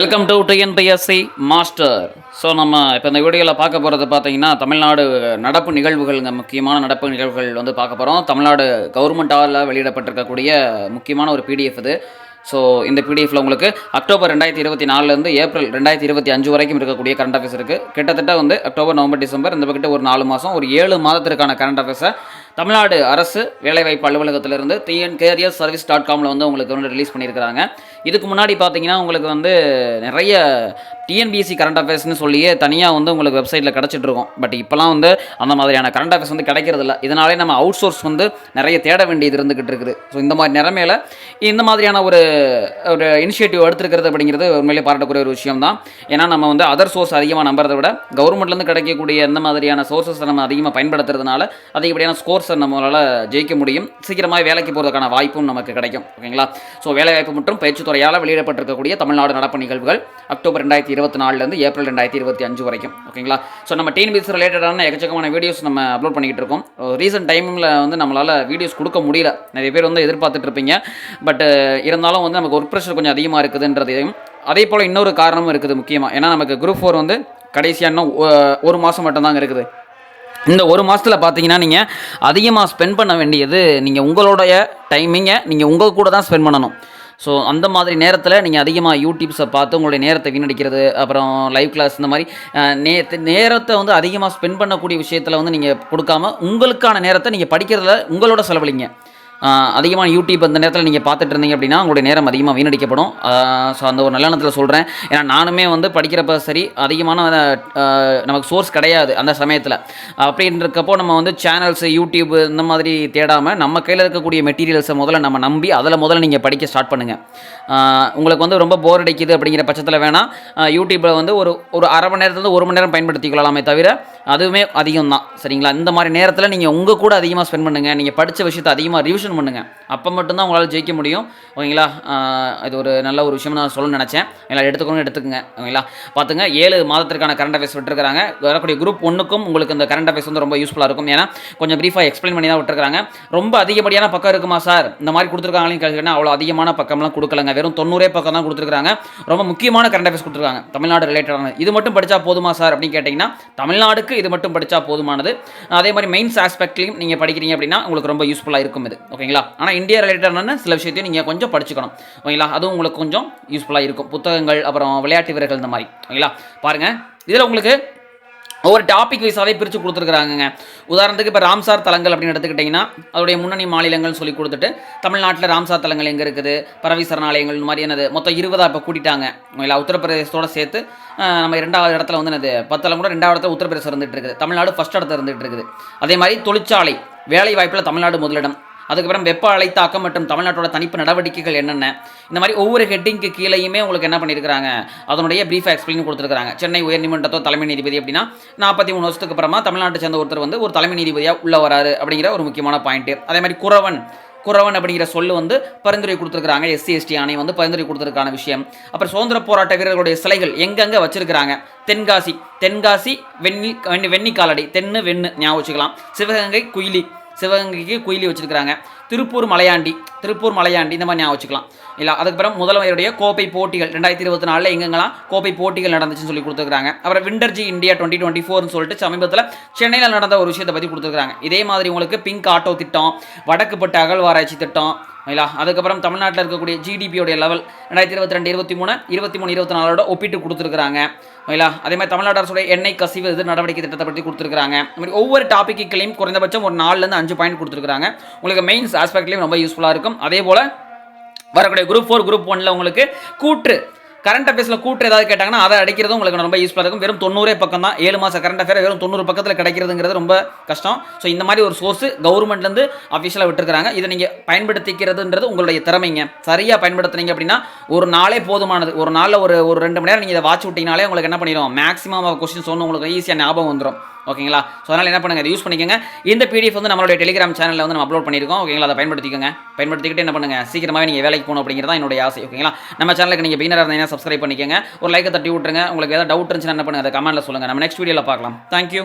Welcome to TNPSC master so நம்ம இப்போ இந்த வீடியோவில் பார்க்க போகிறது பார்த்தீங்கன்னா தமிழ்நாடு நடப்பு நிகழ்வுகள்ங்க முக்கியமான நடப்பு நிகழ்வுகள் வந்து பார்க்க போகிறோம் தமிழ்நாடு கவர்மெண்ட்டால் வெளியிடப்பட்டிருக்கக்கூடிய முக்கியமான ஒரு பிடிஎஃப் இது. ஸோ இந்த பிடிஎஃப்ல உங்களுக்கு அக்டோபர் ரெண்டாயிரத்தி இருபத்தி நாலுலேருந்து ஏப்ரல் ரெண்டாயிரத்தி இருபத்தி அஞ்சு வரைக்கும் இருக்கக்கூடிய கரண்ட் அஃபேர்ஸ் இருக்குது கிட்டத்தட்ட வந்து அக்டோபர் நவம்பர் டிசம்பர் இந்த பக்கத்து ஒரு நாலு மாதம் ஒரு ஏழு மாதத்திற்கான கரண்ட் அஃபேர்ஸை தமிழ்நாடு அரசு வேலைவாய்ப்பு அலுவலகத்திலிருந்து டிஎன் கேரியர் சர்வீஸ் டாட் காமில் வந்து உங்களுக்கு வந்து ரிலீஸ் பண்ணியிருக்கிறாங்க. இதுக்கு முன்னாடி பார்த்தீங்கன்னா உங்களுக்கு வந்து நிறைய டிஎன்பிஎஸ்சி கரண்ட் அஃபேர்ஸ்னு சொல்லியே தனியாக வந்து உங்களுக்கு வெப்சைட்டில் கிடச்சிட்ருக்கோம் பட் இப்போலாம் வந்து அந்த மாதிரியான கரண்ட் அஃபேர்ஸ் வந்து கிடைக்கிறது இல்லை இதனாலே நம்ம அவுட் சோர்ஸ் வந்து நிறைய தேட வேண்டியது இருந்துகிட்டு இருக்குது. ஸோ இந்த மாதிரி நிறமையில் இந்த மாதிரியான ஒரு ஒரு இனிஷியேட்டிவ் எடுத்துருக்கிறது அப்படிங்கிறது உண்மையிலே பாராட்டக்கூடிய ஒரு விஷயம் தான் ஏன்னா நம்ம வந்து அதர் சோர்ஸ் அதிகமாக நம்புறதை விட கவர்மெண்ட்லேருந்து கிடைக்கக்கூடிய எந்த மாதிரியான சோர்ஸஸை நம்ம அதிகமாக பயன்படுத்துறதுனால அதிகப்படியான ஸ்கோர்ஸை நம்மளால் ஜெயிக்க முடியும். சீக்கிரமாக வேலைக்கு போகிறதுக்கான வாய்ப்பும் நமக்கு கிடைக்கும். ஓகேங்களா ஸோ வேலைவாய்ப்பு மற்றும் பயிற்சி துறையால் வெளியிடப்பட்டிருக்கக்கூடிய தமிழ்நாடு நடப்பு நிகழ்வுகள் அக்டோபர் ரெண்டாயிரத்தி இருபத்தி நாலுலேருந்து ஏப்ரல் ரெண்டாயிரத்தி இருபத்தி அஞ்சு வரைக்கும். ஓகேங்களா? ஸோ நம்ம டிஎன்பிஎஸ் ரிலேட்டடான எக்கச்சக்கமான வீடியோஸ் நம்ம அப்லோட் பண்ணிக்கிட்டு இருக்கோம். ரீசெண்ட் டைமில் வந்து நம்மளால் வீடியோஸ் கொடுக்க முடியல. நிறைய பேர் வந்து எதிர்பார்த்துட்டு இருப்பீங்க. பட் இருந்தாலும் வந்து நமக்கு ஒர்க் ப்ரெஷர் கொஞ்சம் அதிகமாக இருக்குதுன்றதையும் அதே போல் இன்னொரு காரணமும் இருக்குது முக்கியமாக ஏன்னா நமக்கு குரூப் ஃபோர் வந்து கடைசியாக இன்னும் ஒரு மாதம் மட்டும்தாங்க இருக்குது. இந்த ஒரு மாதத்தில் பார்த்தீங்கன்னா நீங்கள் அதிகமாக ஸ்பெண்ட் பண்ண வேண்டியது நீங்கள் உங்களுடைய டைமிங்கை நீங்கள் உங்கள் கூட தான் ஸ்பெண்ட் பண்ணணும். ஸோ அந்த மாதிரி நேரத்தில் நீங்கள் அதிகமாக யூடியூப்ஸை பார்த்து உங்களுடைய நேரத்தை வீணடிக்கிறது அப்புறம் லைவ் கிளாஸ் இந்த மாதிரி நே நேரத்தை வந்து அதிகமாக ஸ்பெண்ட் பண்ணக்கூடிய விஷயத்தில் வந்து நீங்கள் கொடுக்காம உங்களுக்கான நேரத்தை நீங்கள் படிக்கிறதுல உங்களோட செலவழிங்க. அதிகமாக அதிகமான யூடியூப் அந்த நேரத்தில் நீங்கள் பார்த்துட்டு இருந்தீங்க அப்படின்னா உங்களுடைய நேரம் அதிகமாக வீணடிக்கப்படும். ஸோ அந்த ஒரு நல்ல நேரத்தில் சொல்கிறேன் ஏன்னா நானுமே வந்து படிக்கிறப்ப சரி அதிகமான நமக்கு சோர்ஸ் கிடையாது அந்த சமயத்தில். அப்படின்றக்கப்போ நம்ம வந்து சேனல்ஸ் யூடியூப் இந்த மாதிரி தேடாமல் நம்ம கையில் இருக்கக்கூடிய மெட்டீரியல்ஸை முதல்ல நம்ம நம்பி அதில் முதல்ல நீங்கள் படிக்க ஸ்டார்ட் பண்ணுங்கள் உங்களுக்கு வந்து ரொம்ப போர் அடிக்குது அப்படிங்கிற பட்சத்தில் வேணால் யூடியூப்பில் வந்து ஒரு ஒரு அரை மணி நேரத்துலேருந்து ஒரு மணி நேரம் பயன்படுத்தி கொள்ளலாமே தவிர அதுவுமே அதிகம் தான் சரிங்களா? இந்த மாதிரி நேரத்தில் நீங்கள் உங்கள் கூட அதிகமாக ஸ்பெண்ட் பண்ணுங்கள் நீங்கள் படித்த விஷயத்தை அதிகமாக ரிவிஷன் பண்ணுங்கள் அப்போ மட்டும்தான் உங்களால் ஜெயிக்க முடியும். ஓகேங்களா? இது ஒரு நல்ல ஒரு விஷயம் நான் சொல்லணும்னு நினச்சேன். எல்லாம் எடுத்துக்கணும் எடுத்துக்கங்க. ஓகேங்களா? பார்த்துங்க ஏழு மாதத்திற்கான கரண்ட் அஃபேர்ஸ் விட்டுருக்காங்க வரக்கூடிய குரூப் ஒன்றுக்கும் உங்களுக்கு இந்த கரண்ட் அஃபேர்ஸ் வந்து ரொம்ப யூஸ்ஃபுல்லாக இருக்கும். ஏன்னா கொஞ்சம் ப்ரீஃபாக எக்ஸ்பிளைன் பண்ணி தான் விட்டுருக்காங்க ரொம்ப அதிகப்படியான பக்கம் இருக்குமா சார்? இந்த மாதிரி கொடுத்துருக்காங்களேன்னு கேட்குறேன்னா அவ்வளோ அதிகமான பக்கம்லாம் கொடுக்கலங்க. வெறும் தொண்ணூறே பக்கம் தான் கொடுத்துருக்காங்க ரொம்ப முக்கியமான கரண்ட் அஃபேர்ஸ் கொடுத்துருக்காங்க. தமிழ்நாடு ரிலேட்டடான இது மட்டும் படித்தா போதுமா சார்? அப்படின்னு கேட்டிங்கன்னா தமிழ்நாடுக்கு இது மட்டும் படித்தா போதுமானது. அதே மாதிரி மெயின்ஸ் ஆஸ்பெக்ட்லையும் நீங்கள் படிக்கிறீங்க அப்படின்னா உங்களுக்கு ரொம்ப யூஸ்ஃபுல்லாக இருக்கும் இது. ஓகேங்களா? ஆனால் இந்தியா ரிலேட்டடான சில விஷயத்தையும் நீங்கள் கொஞ்சம் படிச்சுக்கணும். ஓகேங்களா? அதுவும் உங்களுக்கு கொஞ்சம் யூஸ்ஃபுல்லாக இருக்கும். புத்தகங்கள் அப்புறம் விளையாட்டு வீரர்கள் இந்த மாதிரி. ஓகேங்களா? பாருங்கள் இதில் உங்களுக்கு ஒவ்வொரு டாபிக் வைஸாகவே பிரித்து கொடுத்துருக்குறாங்க உதாரணத்துக்கு இப்போ ராம்சார் தலங்கள் அப்படின்னு எடுத்துக்கிட்டிங்கன்னா அதோடைய முன்னணி மாநிலங்கள் சொல்லி கொடுத்துட்டு தமிழ்நாட்டில் ராம்சார் தலங்கள் எங்கே இருக்குது பறவை சரணாலயங்கள் இந்த மாதிரி என்னது மொத்தம் இருபதாக இப்போ கூட்டிட்டாங்க. இல்லை உத்தரப்பிரதேசத்தோட சேர்த்து நம்ம ரெண்டாவது இடத்துல வந்து என்னது பத்தலம் கூட ரெண்டாவது இடத்துல உத்தரப்பிரதேசம் இருந்துகிட்டு இருக்குது. தமிழ்நாடு ஃபஸ்ட் இடத்துல இருந்துட்டு இருக்குது. அதே மாதிரி தொழிற்சாலை வேலை வாய்ப்பில் தமிழ்நாடு முதலிடம். அதுக்கப்புறம் வெப்ப அலைத்தாக்கம் மற்றும் தமிழ்நாட்டோட தனிப்பு நடவடிக்கைகள் என்னென்ன? இந்த மாதிரி ஒவ்வொரு ஹெட்டிங்க்கு கீழேயுமே உங்களுக்கு என்ன பண்ணியிருக்காங்க அதனுடைய ப்ரீஃப் எக்ஸ்பிளைன் கொடுத்துருக்காங்க சென்னை உயர்நீதிமன்றத்தோ தலைமை நீதிபதி அப்படின்னா நாற்பத்தி மூணு வருஷத்துக்கு அப்புறமா தமிழ்நாட்டை சேர்ந்த ஒருத்தர் வந்து ஒரு தலைமை நீதிபதியாக உள்ள வராரு அப்படிங்கிற ஒரு முக்கியமான பாயிண்ட் அதே மாதிரி குறவன் குறவன் அப்படிங்கிற சொல்லு வந்து பரிந்துரை கொடுத்துருக்காங்க எஸ்சி எஸ்டி ஆணையம் வந்து பரிந்துரை கொடுத்துருக்கான விஷயம். அப்புறம் சுதந்திர போராட்ட வீரர்களுடைய சிலைகள் எங்கெங்கே வச்சிருக்கிறாங்க? தென்காசி தென்காசி வெண்ணி வெண்ணி வெண்ணி காலடி தென்னு வெண்ணு ஞாபகம் வச்சுக்கலாம். சிவகங்கை குயிலி சிவகங்கைக்கு குயிலி வச்சுருக்கிறாங்க. திருப்பூர் மலையாண்டி திருப்பூர் மலையாண்டி இந்த மாதிரி ஞாபகம் வச்சுக்கலாம். இல்லை அதுக்கப்புறம் முதல்வருடைய கோப்பை போட்டிகள் ரெண்டாயிரத்தி இருபத்தி நாலில் எங்கெங்கெல்லாம் கோப்பை போட்டிகள் நடந்துச்சுன்னு சொல்லி கொடுத்துருக்காங்க அப்புறம் விண்டர்ஜி இந்தியா டுவெண்ட்டி டுவெண்ட்டி ஃபோர்னு சொல்லிட்டு சமீபத்தில் சென்னையில் நடந்த ஒரு விஷயத்தை பற்றி கொடுத்துருக்காங்க இதே மாதிரி உங்களுக்கு பிங்க் ஆட்டோ திட்டம் வடக்குப்பட்டு அகழ்வாராய்ச்சி திட்டம் இல்லா அதுக்கப்புறம் தமிழ்நாட்டில் இருக்கக்கூடிய ஜிடிபியோடைய லெவல் ரெண்டாயிரத்தி இருபத்தி ரெண்டு இருபத்தி மூணு இருபத்தி மூணு இருபத்தி நாலோட ஒப்பிட்டு கொடுத்துருக்காங்க இல்லா அதே மாதிரி தமிழ்நாடு அரசுடைய எண்ணெய் கசிவு இது நடவடிக்கை திட்டத்தை பற்றி கொடுத்துருக்காங்க மாதிரி ஒவ்வொரு டாப்பிக்குலையும் குறைந்தபட்சம் ஒரு நாலுலேருந்து அஞ்சு பாயிண்ட் கொடுத்துருக்காங்க உங்களுக்கு மெயின்ஸ் ஆஸ்பெக்ட்லேயும் ரொம்ப யூஸ்ஃபுல்லாக இருக்கும். அதே போல் வரக்கூடிய குரூப் ஃபோர் குரூப் ஒன்ல உங்களுக்கு கூற்று கரண்ட் அஃபேர்ஸில் கூட்டு ஏதாவது கேட்டாங்கன்னா அதை அடைக்கிறது உங்களுக்கு ரொம்ப யூஸ்ஃபுல்லாக இருக்கும். வெறும் தொண்ணூறே பக்கம் தான். ஏழு மாதம் கரண்ட் அஃபேர் வெறும் தொண்ணூறு பக்கத்தில் கிடைக்கிறதுங்கிறது ரொம்ப கஷ்டம். ஸோ இந்த மாதிரி ஒரு சோர்ஸ் கவர்மெண்ட்லேருந்து அஃபிஷியலாக விட்டுருக்காங்க இதை நீங்கள் பயன்படுத்திக்கிறதுன்றது உங்களுடைய திறமைங்க. சரியாக பயன்படுத்துனீங்க அப்படின்னா ஒரு நாளே போதுமானது. ஒரு நாளில் ஒரு ஒரு ரெண்டு மணி நேரம் நீங்கள் இதை வாட்ச் விட்டீங்கனாலே உங்களுக்கு என்ன பண்ணிடும் மேக்ஸிமம் கொஸ்டின்ஸ் ஒன்று உங்களுக்கு ஈஸியாக ஞாபகம் வந்துடும் ஓகேங்களா? ஸோ அதனால் என்ன பண்ணுங்கள் யூஸ் பண்ணிக்கோங்க. இந்த பிடிஎஃப் வந்து நம்மளுடைய டெலிகிராம் சேனலில் வந்து நம்ம அப்லோட் பண்ணியிருக்கோம். ஓகேங்களா? அதை பயன்படுத்திக்கோங்க. பயன்படுத்திக்கிட்டு என்ன பண்ணுங்கள் சீக்கிரமாகவே நீங்கள் வேலைக்கு போகணும் அப்படிங்கிறது தான் என்னுடைய ஆசை. ஓகேங்களா? நம்ம சேனலுக்கு நீங்கள் பிகினராக இருந்தீங்கன்னா சப்ஸ்கிரைப் பண்ணிக்கோங்க. ஒரு லைக்கை தட்டி விட்டுருங்க. உங்களுக்கு ஏதாவது டவுட் இருந்துச்சுன்னா என்ன பண்ணுங்கள் அதை கமெண்ட்டில் சொல்லுங்கள் நம்ம நெக்ஸ்ட் வீடியோவில் பார்க்கலாம். தேங்க்யூ